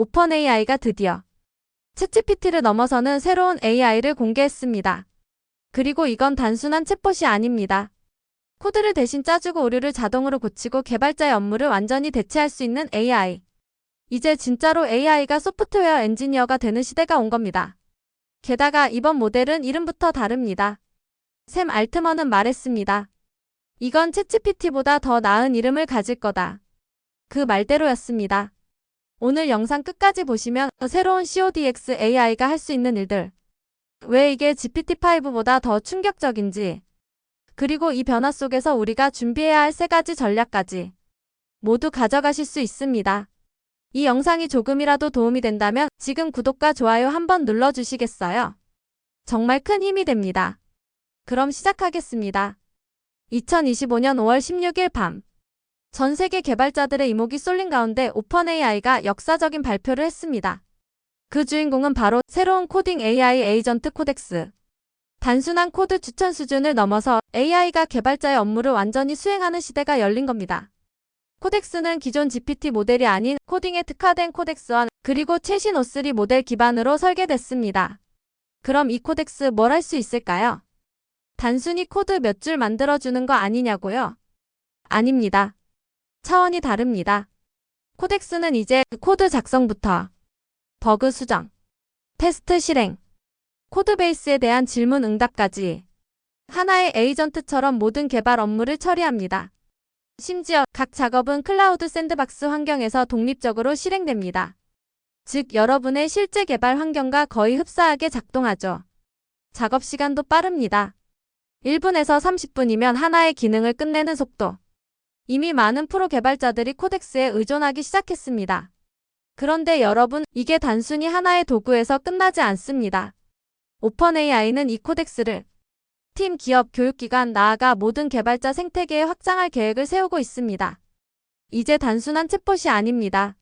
오픈 AI가 드디어 챗GPT를 넘어서는 새로운 AI를 공개했습니다. 그리고 이건 단순한 챗봇이 아닙니다. 코드를 대신 짜주고 오류를 자동으로 고치고 개발자의 업무를 완전히 대체할 수 있는 AI. 이제 진짜로 AI가 소프트웨어 엔지니어가 되는 시대가 온 겁니다. 게다가 이번 모델은 이름부터 다릅니다. 샘 알트먼은 말했습니다. 이건 챗GPT보다 더 나은 이름을 가질 거다. 그 말대로였습니다. 오늘 영상 끝까지 보시면 새로운 CODX AI가 할 수 있는 일들. 왜 이게 GPT-5보다 더 충격적인지. 그리고 이 변화 속에서 우리가 준비해야 할 세 가지 전략까지 모두 가져가실 수 있습니다. 이 영상이 조금이라도 도움이 된다면 지금 구독과 좋아요 한번 눌러주시겠어요? 정말 큰 힘이 됩니다. 그럼 시작하겠습니다. 2025년 5월 16일 밤. 전 세계 개발자들의 이목이 쏠린 가운데 오픈 AI가 역사적인 발표를 했습니다. 그 주인공은 바로 새로운 코딩 AI 에이전트 코덱스. 단순한 코드 추천 수준을 넘어서 AI가 개발자의 업무를 완전히 수행하는 시대가 열린 겁니다. 코덱스는 기존 GPT 모델이 아닌 코딩에 특화된 코덱스원 그리고 최신 O3 모델 기반으로 설계됐습니다. 그럼 이 코덱스 뭘 할 수 있을까요? 단순히 코드 몇 줄 만들어주는 거 아니냐고요? 아닙니다. 차원이 다릅니다. 코덱스는 이제 코드 작성부터 버그 수정, 테스트 실행, 코드 베이스에 대한 질문 응답까지 하나의 에이전트처럼 모든 개발 업무를 처리합니다. 심지어 각 작업은 클라우드 샌드박스 환경에서 독립적으로 실행됩니다. 즉, 여러분의 실제 개발 환경과 거의 흡사하게 작동하죠. 작업 시간도 빠릅니다. 1분에서 30분이면 하나의 기능을 끝내는 속도. 이미 많은 프로 개발자들이 코덱스에 의존하기 시작했습니다. 그런데 여러분, 이게 단순히 하나의 도구에서 끝나지 않습니다. 오픈 AI는 이 코덱스를 팀, 기업, 교육기관, 나아가 모든 개발자 생태계에 확장할 계획을 세우고 있습니다. 이제 단순한 챗봇이 아닙니다.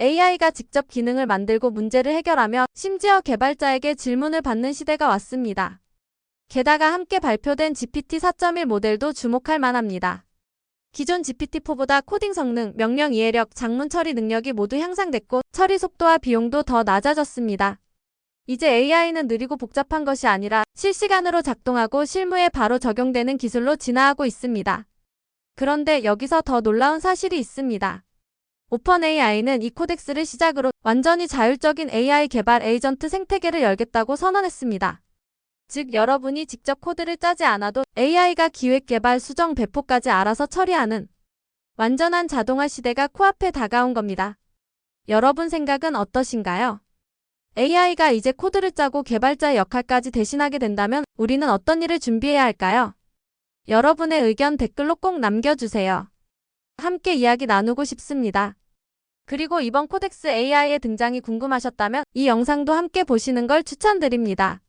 AI가 직접 기능을 만들고 문제를 해결하며 심지어 개발자에게 질문을 받는 시대가 왔습니다. 게다가 함께 발표된 GPT 4.1 모델도 주목할 만합니다. 기존 GPT-4보다 코딩 성능, 명령 이해력, 장문 처리 능력이 모두 향상됐고 처리 속도와 비용도 더 낮아졌습니다. 이제 AI는 느리고 복잡한 것이 아니라 실시간으로 작동하고 실무에 바로 적용되는 기술로 진화하고 있습니다. 그런데 여기서 더 놀라운 사실이 있습니다. 오픈 AI는 이 코덱스를 시작으로 완전히 자율적인 AI 개발 에이전트 생태계를 열겠다고 선언했습니다. 즉 여러분이 직접 코드를 짜지 않아도 AI가 기획 개발 수정 배포까지 알아서 처리하는 완전한 자동화 시대가 코앞에 다가온 겁니다. 여러분 생각은 어떠신가요? AI가 이제 코드를 짜고 개발자의 역할까지 대신하게 된다면 우리는 어떤 일을 준비해야 할까요? 여러분의 의견 댓글로 꼭 남겨주세요. 함께 이야기 나누고 싶습니다. 그리고 이번 코덱스 AI의 등장이 궁금하셨다면 이 영상도 함께 보시는 걸 추천드립니다.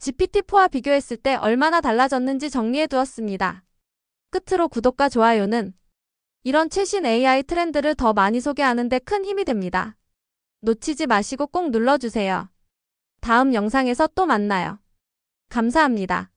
GPT-4와 비교했을 때 얼마나 달라졌는지 정리해 두었습니다. 끝으로 구독과 좋아요는 이런 최신 AI 트렌드를 더 많이 소개하는 데 큰 힘이 됩니다. 놓치지 마시고 꼭 눌러주세요. 다음 영상에서 또 만나요. 감사합니다.